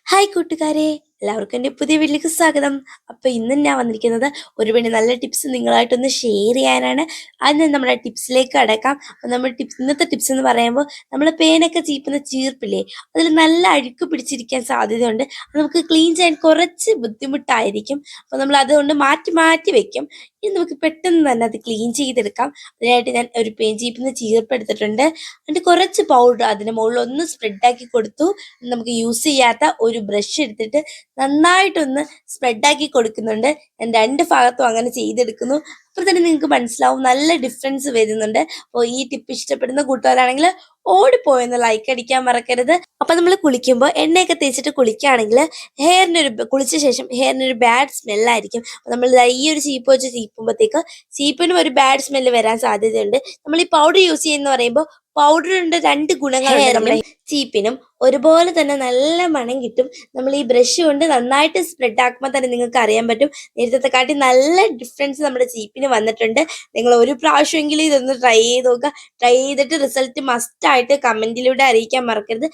Hi കൂട്ടുകാരെ. എല്ലാവർക്കും എന്റെ പുതിയ വീട്ടിലേക്ക് സ്വാഗതം. അപ്പോൾ ഇന്ന് ഞാൻ വന്നിരിക്കുന്നത് ഒരുപാട് നല്ല ടിപ്സ് നിങ്ങളായിട്ടൊന്ന് ഷെയർ ചെയ്യാനാണ്. അതിന് നമ്മുടെ ടിപ്സിലേക്ക് അടക്കാം. അപ്പോൾ നമ്മൾ ടിപ്സ് ഇന്നത്തെ ടിപ്സ് എന്ന് പറയുമ്പോൾ നമ്മൾ പേനൊക്കെ ചീപ്പുന്ന ചീർപ്പില്ലേ അതിൽ നല്ല അഴുക്ക് പിടിച്ചിരിക്കാൻ സാധ്യതയുണ്ട്. നമുക്ക് ക്ലീൻ ചെയ്യാൻ കുറച്ച് ബുദ്ധിമുട്ടായിരിക്കും. അപ്പോൾ നമ്മൾ അതുകൊണ്ട് മാറ്റി മാറ്റി വെക്കും. ഇനി നമുക്ക് പെട്ടെന്ന് തന്നെ അത് ക്ലീൻ ചെയ്തെടുക്കാം. അതിനായിട്ട് ഞാൻ ഒരു പേൻ ചീപ്പുന്ന ചീർപ്പ് എടുത്തിട്ടുണ്ട്. എന്നിട്ട് കുറച്ച് പൗഡർ അതിന് മുകളിൽ ഒന്ന് സ്പ്രെഡാക്കി കൊടുത്തു. നമുക്ക് യൂസ് ചെയ്യാത്ത ഒരു ബ്രഷ് എടുത്തിട്ട് നന്നായിട്ടൊന്ന് സ്പ്രെഡാക്കി കൊടുക്കുന്നുണ്ട്. ഞാൻ രണ്ട് ഭാഗത്തും അങ്ങനെ ചെയ്തെടുക്കുന്നു. അപ്പോൾ തന്നെ നിങ്ങൾക്ക് മനസ്സിലാവും നല്ല ഡിഫറൻസ് വരുന്നുണ്ട്. അപ്പോൾ ഈ ടിപ്പ് ഇഷ്ടപ്പെടുന്ന കൂട്ടുകാരാണെങ്കിൽ ഓടിപ്പോയെന്ന് ലൈക്ക് അടിക്കാൻ മറക്കരുത്. അപ്പം നമ്മൾ കുളിക്കുമ്പോൾ എണ്ണയൊക്കെ തേച്ചിട്ട് കുളിക്കുകയാണെങ്കിൽ ഹെയറിനൊരു കുളിച്ച ശേഷം ഹെയറിനൊരു ബാഡ് സ്മെല്ലായിരിക്കും നമ്മൾ ദാ ഈ ഒരു ചീപ്പ് വെച്ച് ചീപ്പുമ്പോഴത്തേക്ക് ചീപ്പിനും ഒരു ബാഡ് സ്മെല്ല് വരാൻ സാധ്യതയുണ്ട്. നമ്മൾ ഈ പൗഡർ യൂസ് ചെയ്യുന്ന പറയുമ്പോൾ പൗഡറിന്റെ രണ്ട് ഗുണങ്ങളുണ്ട്. നമ്മുടെ ചീപ്പിനും ഒരുപോലെ തന്നെ നല്ല മണം കിട്ടും. നമ്മൾ ഈ ബ്രഷ് കൊണ്ട് നന്നായിട്ട് സ്പ്രെഡ് ആക്കുമ്പോൾ തന്നെ നിങ്ങൾക്ക് അറിയാൻ പറ്റും. നേരത്തെ കാട്ടി നല്ല ഡിഫറൻസ് നമ്മുടെ ചീപ്പിന് വന്നിട്ടുണ്ട്. നിങ്ങൾ ഒരു പ്രാവശ്യമെങ്കിലും ഇതൊന്ന് ട്രൈ ചെയ്ത് നോക്കുക. ട്രൈ ചെയ്തിട്ട് റിസൾട്ട് മസ്റ്റ് ആയിട്ട് കമന്റിലൂടെ അറിയിക്കാൻ മറക്കരുത്.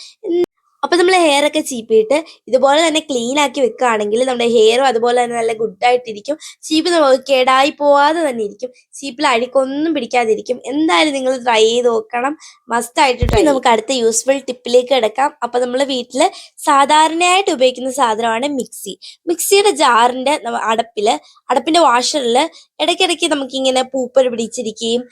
അപ്പൊ നമ്മൾ ഹെയർ ഒക്കെ ചീപ്പിയിട്ട് ഇതുപോലെ തന്നെ ക്ലീൻ ആക്കി വെക്കുകയാണെങ്കിൽ നമ്മുടെ ഹെയറും അതുപോലെ തന്നെ നല്ല ഗുഡ് ആയിട്ടിരിക്കും. ചീപ്പ് നമുക്ക് കേടായി പോവാതെ തന്നെ ഇരിക്കും. ചീപ്പിൽ അഴുക്കൊന്നും പിടിക്കാതിരിക്കും. എന്തായാലും നിങ്ങൾ ട്രൈ ചെയ്ത് നോക്കണം. മസ്റ്റ് ആയിട്ട് ട്രൈ നമുക്ക് അടുത്ത യൂസ്ഫുൾ ടിപ്പിലേക്ക് കിടക്കാം. അപ്പൊ നമ്മൾ വീട്ടിൽ സാധാരണയായിട്ട് ഉപയോഗിക്കുന്ന സാധനമാണ് മിക്സി മിക്സിയുടെ ജാറിന്റെ അടപ്പിൽ അടപ്പിന്റെ വാഷറിൽ ഇടയ്ക്കിടയ്ക്ക് നമുക്കിങ്ങനെ പൂപ്പൽ പിടിച്ചിരിക്കുകയും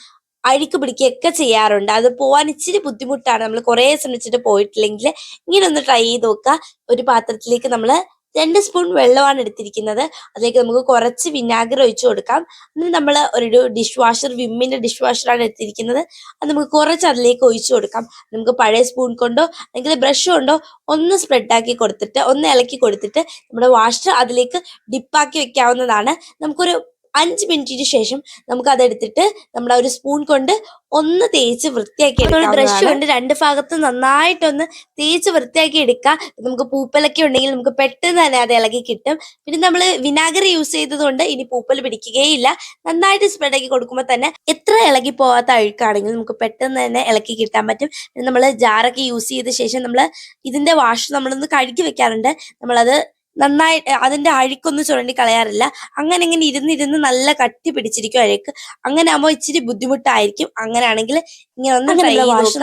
അഴുക്ക് പിടിക്കുകയൊക്കെ ചെയ്യാറുണ്ട്. അത് പോവാൻ ഇച്ചിരി ബുദ്ധിമുട്ടാണ്. നമ്മൾ കുറേ ശ്രമിച്ചിട്ട് പോയിട്ടില്ലെങ്കിൽ ഇങ്ങനെ ഒന്ന് ട്രൈ ചെയ്ത് നോക്കുക. ഒരു പാത്രത്തിലേക്ക് നമ്മൾ രണ്ട് സ്പൂൺ വെള്ളമാണ് എടുത്തിരിക്കുന്നത്. അതിലേക്ക് നമുക്ക് കുറച്ച് വിനാഗിരി ഒഴിച്ചു കൊടുക്കാം. എന്നിട്ട് നമ്മൾ ഒരു ഡിഷ് വാഷർ വിമ്മിന്റെ ഡിഷ് വാഷറാണ് എടുത്തിരിക്കുന്നത്. അത് നമുക്ക് കുറച്ച് അതിലേക്ക് ഒഴിച്ചു കൊടുക്കാം. നമുക്ക് പഴയ സ്പൂൺ കൊണ്ടോ അല്ലെങ്കിൽ ബ്രഷ് കൊണ്ടോ ഒന്ന് സ്പ്രെഡാക്കി കൊടുത്തിട്ട് ഒന്ന് ഇളക്കി കൊടുത്തിട്ട് നമ്മുടെ വാഷർ അതിലേക്ക് ഡിപ്പാക്കി വെക്കാവുന്നതാണ്. നമുക്കൊരു അഞ്ച് മിനിറ്റിന് ശേഷം നമുക്ക് അതെടുത്തിട്ട് നമ്മുടെ ഒരു സ്പൂൺ കൊണ്ട് ഒന്ന് തേച്ച് വൃത്തിയാക്കി എടുക്കാം. ബ്രഷ് കൊണ്ട് രണ്ട് ഭാഗത്ത് നന്നായിട്ടൊന്ന് തേച്ച് വൃത്തിയാക്കി എടുക്കുക നമുക്ക് പൂപ്പലൊക്കെ ഉണ്ടെങ്കിൽ നമുക്ക് പെട്ടെന്ന് തന്നെ അത് ഇളകി കിട്ടും. പിന്നെ നമ്മൾ വിനാഗിരി യൂസ് ചെയ്തതുകൊണ്ട് ഇനി പൂപ്പൽ പിടിക്കുകയില്ല. നന്നായിട്ട് സ്പ്രെഡ് ആക്കി കൊടുക്കുമ്പോൾ തന്നെ എത്ര ഇളകി പോവാത്ത അഴുക്കാണെങ്കിൽ നമുക്ക് പെട്ടെന്ന് തന്നെ ഇളക്കി കിട്ടാൻ പറ്റും. പിന്നെ നമ്മൾ ജാറൊക്കെ യൂസ് ചെയ്ത ശേഷം നമ്മൾ ഇതിന്റെ വാഷ് നമ്മളൊന്ന് കഴുകി വെക്കാറുണ്ട്. നമ്മളത് നന്നായി അതിന്റെ അഴുക്കൊന്നും ചുരണ്ടി കളയാറില്ല. അങ്ങനെ ഇങ്ങനെ ഇരുന്നിരുന്ന് നല്ല കട്ടി പിടിച്ചിരിക്കും അഴുക്ക്. അങ്ങനെ ആകുമ്പോൾ ഇച്ചിരി ബുദ്ധിമുട്ടായിരിക്കും. അങ്ങനെയാണെങ്കിൽ ഇങ്ങനെ ഒന്ന്.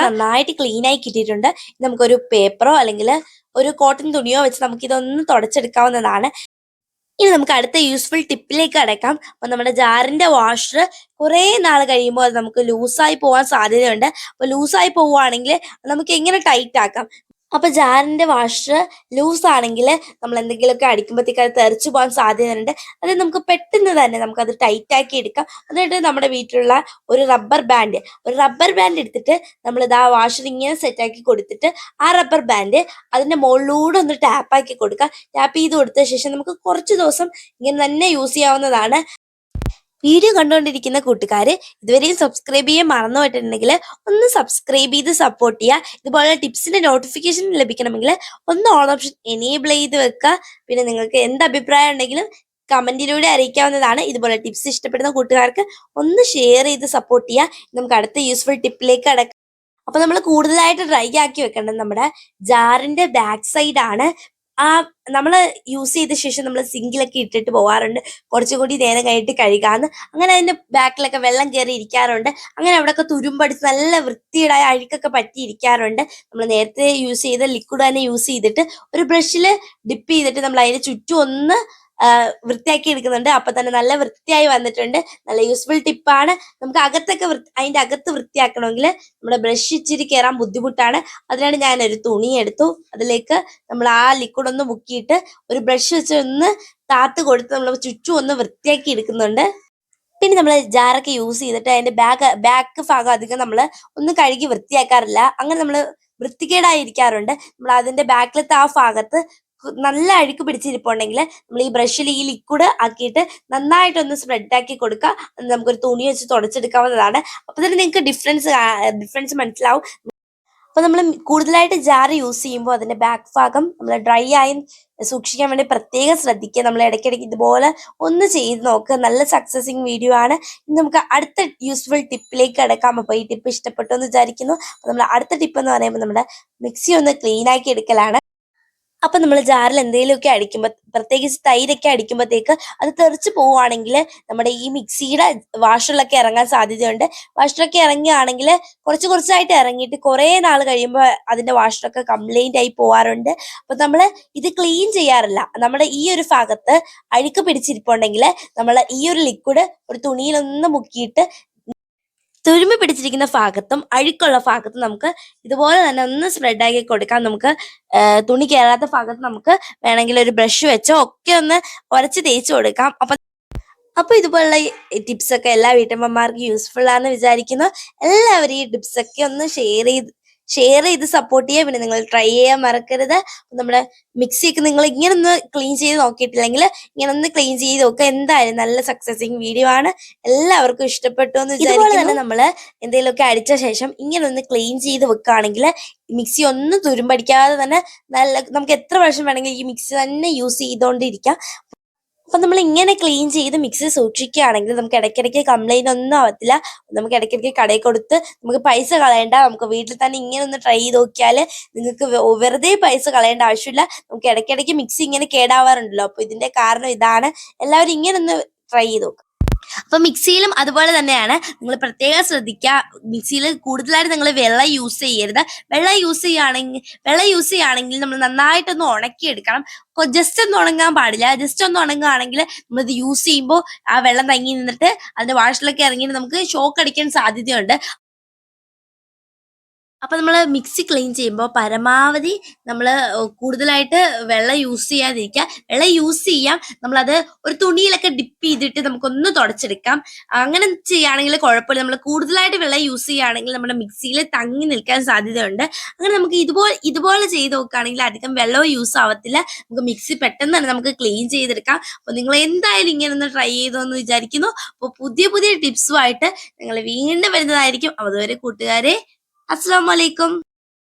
നന്നായിട്ട് ക്ലീൻ ആയി കിട്ടിയിട്ടുണ്ട്. നമുക്കൊരു പേപ്പറോ അല്ലെങ്കിൽ ഒരു കോട്ടൺ തുണിയോ വെച്ച് നമുക്ക് ഇതൊന്ന് തുടച്ചെടുക്കാവുന്നതാണ്. ഇനി നമുക്ക് അടുത്ത യൂസ്ഫുൾ ടിപ്പിലേക്ക് അടക്കാം. അപ്പൊ നമ്മുടെ ജാറിന്റെ വാഷർ കുറേ നാൾ കഴിയുമ്പോൾ അത് നമുക്ക് ലൂസായി പോകാൻ സാധ്യതയുണ്ട്. അപ്പൊ ലൂസായി പോവുകയാണെങ്കിൽ നമുക്ക് എങ്ങനെ ടൈറ്റ് ആക്കാം? അപ്പൊ ജാറിന്റെ വാഷ് ലൂസ് ആണെങ്കിൽ നമ്മൾ എന്തെങ്കിലുമൊക്കെ അടിക്കുമ്പോഴത്തേക്ക് അത് തെറിച്ചു പോകാൻ സാധ്യതയുണ്ട്. അത് നമുക്ക് പെട്ടെന്ന് തന്നെ നമുക്ക് അത് ടൈറ്റ് ആക്കി എടുക്കാം. എന്നിട്ട് നമ്മുടെ വീട്ടിലുള്ള ഒരു റബ്ബർ ബാൻഡ് ഒരു റബ്ബർ ബാൻഡ് എടുത്തിട്ട് നമ്മൾ ഇത് ആ വാഷർ ഇങ്ങനെ സെറ്റ് ആക്കി കൊടുത്തിട്ട് ആ റബ്ബർ ബാൻഡ് അതിന്റെ മുകളിലൂടെ ഒന്ന് ടാപ്പ് ആക്കി കൊടുക്കുക ടാപ്പ് ചെയ്ത് കൊടുത്ത ശേഷം നമുക്ക് കുറച്ച് ദിവസം ഇങ്ങനെ തന്നെ യൂസ് ചെയ്യാവുന്നതാണ്. വീഡിയോ കണ്ടുകൊണ്ടിരിക്കുന്ന കൂട്ടുകാർ ഇതുവരെയും സബ്സ്ക്രൈബ് ചെയ്യാൻ മറന്നു പോയിട്ടുണ്ടെങ്കിൽ ഒന്ന് സബ്സ്ക്രൈബ് ചെയ്ത് സപ്പോർട്ട് ചെയ്യുക. ഇതുപോലെ ടിപ്സിന്റെ നോട്ടിഫിക്കേഷൻ ലഭിക്കണമെങ്കിൽ ഒന്ന് ഓൺ ഓപ്ഷൻ എനേബിൾ ചെയ്ത് വെക്കുക. പിന്നെ നിങ്ങൾക്ക് എന്ത് അഭിപ്രായം ഉണ്ടെങ്കിലും കമന്റിലൂടെ അറിയിക്കാവുന്നതാണ്. ഇതുപോലെ ടിപ്സ് ഇഷ്ടപ്പെടുന്ന കൂട്ടുകാർക്ക് ഒന്ന് ഷെയർ ചെയ്ത് സപ്പോർട്ട് ചെയ്യുക. നമുക്ക് അടുത്ത യൂസ്ഫുൾ ടിപ്പിലേക്ക് അടക്കാം. അപ്പൊ നമ്മൾ കൂടുതലായിട്ട് ഡ്രൈ ആക്കി വെക്കേണ്ടത് നമ്മുടെ ജാറിന്റെ ബാക്ക് സൈഡ് ആണ്. ആ നമ്മൾ യൂസ് ചെയ്ത ശേഷം നമ്മൾ സിങ്കിലൊക്കെ ഇട്ടിട്ട് പോകാറുണ്ട് കുറച്ചും കൂടി നേരം കഴിഞ്ഞിട്ട് കഴുകാന്ന്. അങ്ങനെ അതിന്റെ ബാക്കിലൊക്കെ വെള്ളം കയറി ഇരിക്കാറുണ്ട്. അങ്ങനെ അവിടെയൊക്കെ തുരുമ്പടിച്ച് നല്ല വൃത്തിയുടായ അഴുക്കൊക്കെ പറ്റി ഇരിക്കാറുണ്ട്. നമ്മൾ നേരത്തെ യൂസ് ചെയ്ത ലിക്വിഡ് തന്നെ യൂസ് ചെയ്തിട്ട് ഒരു ബ്രഷിൽ ഡിപ്പ് ചെയ്തിട്ട് നമ്മൾ അതിന് ചുറ്റും ഒന്ന് വൃത്തിയാക്കി എടുക്കുന്നുണ്ട്. അപ്പൊ തന്നെ നല്ല വൃത്തിയായി വന്നിട്ടുണ്ട്. നല്ല യൂസ്ഫുൾ ടിപ്പാണ് നമുക്ക് അകത്തൊക്കെ അതിന്റെ അകത്ത് വൃത്തിയാക്കണമെങ്കിൽ നമ്മുടെ ബ്രഷ് ഇച്ചിരി കയറാൻ ബുദ്ധിമുട്ടാണ്. അതിനാണ് ഞാൻ ഒരു തുണി എടുത്തു. അതിലേക്ക് നമ്മൾ ആ ലിക്വിഡ് ഒന്ന് മുക്കിയിട്ട് ഒരു ബ്രഷ് വെച്ച് ഒന്ന് താത്ത് കൊടുത്ത് നമ്മൾ ചുറ്റും ഒന്ന് വൃത്തിയാക്കി എടുക്കുന്നുണ്ട്. പിന്നെ നമ്മൾ ജാറൊക്കെ യൂസ് ചെയ്തിട്ട് അതിന്റെ ബാക്ക് ബാക്ക് ഭാഗം അധികം നമ്മൾ ഒന്ന് കഴുകി വൃത്തിയാക്കാറില്ല. അങ്ങനെ നമ്മൾ വൃത്തികേടായിരിക്കാറുണ്ട്. നമ്മൾ അതിന്റെ ബാക്കിലത്തെ ആ ഭാഗത്ത് നല്ല അഴുക്ക് പിടിച്ചിരിപ്പുണ്ടെങ്കിൽ നമ്മൾ ഈ ബ്രഷിൽ ഈ ലിക്വിഡ് ആക്കിയിട്ട് നന്നായിട്ടൊന്ന് സ്പ്രെഡ് ആക്കി കൊടുക്കുക. നമുക്കൊരു തുണി വെച്ച് തുടച്ചെടുക്കാവുന്നതാണ്. അപ്പോൾ തന്നെ നിങ്ങൾക്ക് ഡിഫറൻസ് ഡിഫറൻസ് മനസ്സിലാവും. അപ്പോൾ നമ്മൾ കൂടുതലായിട്ട് ജാർ യൂസ് ചെയ്യുമ്പോൾ അതിന്റെ ബാക്ക് ഭാഗം നമ്മൾ ഡ്രൈ ആയി സൂക്ഷിക്കാൻ വേണ്ടി പ്രത്യേകം ശ്രദ്ധിക്കുക. നമ്മൾ ഇടയ്ക്കിടയ്ക്ക് ഇതുപോലെ ഒന്ന് ചെയ്ത് നോക്കുക. നല്ല സക്സസിങ് വീഡിയോ ആണ്. ഇനി നമുക്ക് അടുത്ത യൂസ്ഫുൾ ടിപ്പിലേക്ക് കിടക്കാം. അപ്പോൾ ഈ ടിപ്പ് ഇഷ്ടപ്പെട്ടു എന്ന് വിചാരിക്കുന്നു. അപ്പോൾ നമ്മൾ അടുത്ത ടിപ്പ് എന്ന് പറയുമ്പോൾ നമ്മുടെ മിക്സി ഒന്ന് ക്ലീനാക്കി എടുക്കലാണ്. അപ്പൊ നമ്മൾ ജാറിൽ എന്തെങ്കിലുമൊക്കെ അടിക്കുമ്പോൾ പ്രത്യേകിച്ച് തൈരൊക്കെ അടിക്കുമ്പോഴത്തേക്ക് അത് തെറിച്ച് പോവുകയാണെങ്കിൽ നമ്മുടെ ഈ മിക്സിയുടെ വാഷറിലൊക്കെ ഇറങ്ങാൻ സാധ്യതയുണ്ട്. വാഷറൊക്കെ ഇറങ്ങുകയാണെങ്കിൽ കുറച്ച് കുറച്ചായിട്ട് ഇറങ്ങിയിട്ട് കുറേ നാൾ കഴിയുമ്പോൾ അതിന്റെ വാഷറൊക്കെ കംപ്ലൈന്റ് ആയി പോവാറുണ്ട്. അപ്പൊ നമ്മൾ ഇത് ക്ലീൻ ചെയ്യാറില്ല. നമ്മുടെ ഈ ഒരു ഭാഗത്ത് അഴുക്ക് പിടിച്ചിരിപ്പുണ്ടെങ്കിൽ നമ്മൾ ഈ ഒരു ലിക്വിഡ് ഒരു തുണിയിലൊന്ന് മുക്കിയിട്ട് തുരുമ്പ് പിടിച്ചിരിക്കുന്ന ഭാഗത്തും അഴുക്കുള്ള ഭാഗത്തും നമുക്ക് ഇതുപോലെ തന്നെ ഒന്ന് സ്പ്രെഡ് ആക്കി കൊടുക്കാം. നമുക്ക് തുണി കയറാത്ത ഭാഗത്ത് നമുക്ക് വേണമെങ്കിൽ ഒരു ബ്രഷ് വെച്ചോ ഒക്കെ ഒന്ന് ഉരച്ച് തേച്ച് കൊടുക്കാം. അപ്പൊ അപ്പൊ ഇതുപോലുള്ള ടിപ്സ് ഒക്കെ എല്ലാ വീട്ടമ്മമാർക്കും യൂസ്ഫുൾ ആണെന്ന് വിചാരിക്കുന്നു. എല്ലാവരും ഈ ടിപ്സ് ഒക്കെ ഒന്ന് ഷെയർ ചെയ്ത് ഷെയർ ചെയ്ത് സപ്പോർട്ട് ചെയ്യുക പിന്നെ നിങ്ങൾ ട്രൈ ചെയ്യാൻ മറക്കരുത്. നമ്മുടെ മിക്സി ഒക്കെ നിങ്ങൾ ഇങ്ങനെ ഒന്ന് ക്ലീൻ ചെയ്ത് നോക്കിയിട്ടില്ലെങ്കിൽ ഇങ്ങനെ ഒന്ന് ക്ലീൻ ചെയ്ത് നോക്കുക. എന്തായാലും നല്ല സക്സസിങ് വീഡിയോ ആണ്. എല്ലാവർക്കും ഇഷ്ടപ്പെട്ടു എന്ന് വിചാരിക്കുന്നത് തന്നെ നമ്മൾ എന്തെങ്കിലുമൊക്കെ അടിച്ച ശേഷം ഇങ്ങനെ ഒന്ന് ക്ലീൻ ചെയ്ത് വെക്കുകയാണെങ്കിൽ മിക്സി ഒന്നും തുരുമ്പടിക്കാതെ തന്നെ നല്ല നമുക്ക് എത്ര വർഷം വേണമെങ്കിൽ ഈ മിക്സി തന്നെ യൂസ് ചെയ്തുകൊണ്ടിരിക്കാം അപ്പൊ നമ്മൾ ഇങ്ങനെ ക്ലീൻ ചെയ്ത് മിക്സി സൂക്ഷിക്കുകയാണെങ്കിൽ നമുക്ക് ഇടയ്ക്കിടയ്ക്ക് കംപ്ലൈന്റ് ഒന്നും ആവത്തില്ല. നമുക്ക് ഇടയ്ക്കിടയ്ക്ക് കടയിൽ കൊടുത്ത് നമുക്ക് പൈസ കളയേണ്ട നമുക്ക് വീട്ടിൽ തന്നെ ഇങ്ങനെ ഒന്ന് ട്രൈ ചെയ്ത് നോക്കിയാൽ നിങ്ങൾക്ക് വെറുതെ പൈസ കളയേണ്ട ആവശ്യമില്ല. നമുക്ക് ഇടയ്ക്കിടയ്ക്ക് മിക്സി ഇങ്ങനെ കേടാവാറുണ്ടല്ലോ. അപ്പൊ ഇതിന്റെ കാരണം ഇതാണ്. എല്ലാവരും ഇങ്ങനെ ഒന്ന് ട്രൈ ചെയ്ത് നോക്കുക അപ്പൊ മിക്സിയിലും അതുപോലെ തന്നെയാണ്. നിങ്ങൾ പ്രത്യേകം ശ്രദ്ധിക്കുക മിക്സിയിൽ കൂടുതലായിട്ട് നിങ്ങൾ വെള്ളം യൂസ് ചെയ്യരുത്. വെള്ളം യൂസ് ചെയ്യുകയാണെങ്കിൽ വെള്ളം യൂസ് ചെയ്യുകയാണെങ്കിൽ നമ്മൾ നന്നായിട്ടൊന്ന് ഉണക്കിയെടുക്കണം. ജസ്റ്റ് ഒന്ന് ഉണങ്ങാൻ പാടില്ല. ജസ്റ്റ് ഒന്ന് ഉണങ്ങുകയാണെങ്കിൽ നമ്മളിത് യൂസ് ചെയ്യുമ്പോൾ ആ വെള്ളം തങ്ങി നിന്നിട്ട് അതിന്റെ വാഷിലൊക്കെ ഇറങ്ങിയിട്ട് നമുക്ക് ഷോക്ക് അടിക്കാൻ സാധ്യതയുണ്ട്. അപ്പൊ നമ്മൾ മിക്സി ക്ലീൻ ചെയ്യുമ്പോൾ പരമാവധി നമ്മൾ കൂടുതലായിട്ട് വെള്ളം യൂസ് ചെയ്യാതിരിക്കുക. വെള്ളം യൂസ് ചെയ്യാം. നമ്മളത് ഒരു തുണിയിലൊക്കെ ഡിപ്പ് ചെയ്തിട്ട് നമുക്കൊന്ന് തുടച്ചെടുക്കാം. അങ്ങനെ ചെയ്യുകയാണെങ്കിൽ കുഴപ്പമില്ല. നമ്മൾ കൂടുതലായിട്ട് വെള്ളം യൂസ് ചെയ്യുകയാണെങ്കിൽ നമ്മുടെ മിക്സിയിൽ തങ്ങി നിൽക്കാൻ സാധ്യതയുണ്ട്. അങ്ങനെ നമുക്ക് ഇതുപോലെ ഇതുപോലെ ചെയ്ത് നോക്കുകയാണെങ്കിൽ അധികം വെള്ളവും യൂസ് ആവത്തില്ല. നമുക്ക് മിക്സി പെട്ടെന്ന് തന്നെ നമുക്ക് ക്ലീൻ ചെയ്തെടുക്കാം. അപ്പോൾ നിങ്ങൾ എന്തായാലും ഇങ്ങനെ ഒന്ന് ട്രൈ ചെയ്തോന്ന് വിചാരിക്കുന്നു. അപ്പോൾ പുതിയ പുതിയ ടിപ്സുമായിട്ട് നിങ്ങൾ വീണ്ടും വരുന്നതായിരിക്കും. അതുവരെ കൂട്ടുകാരെ அஸ்லாம் வலைக்கம்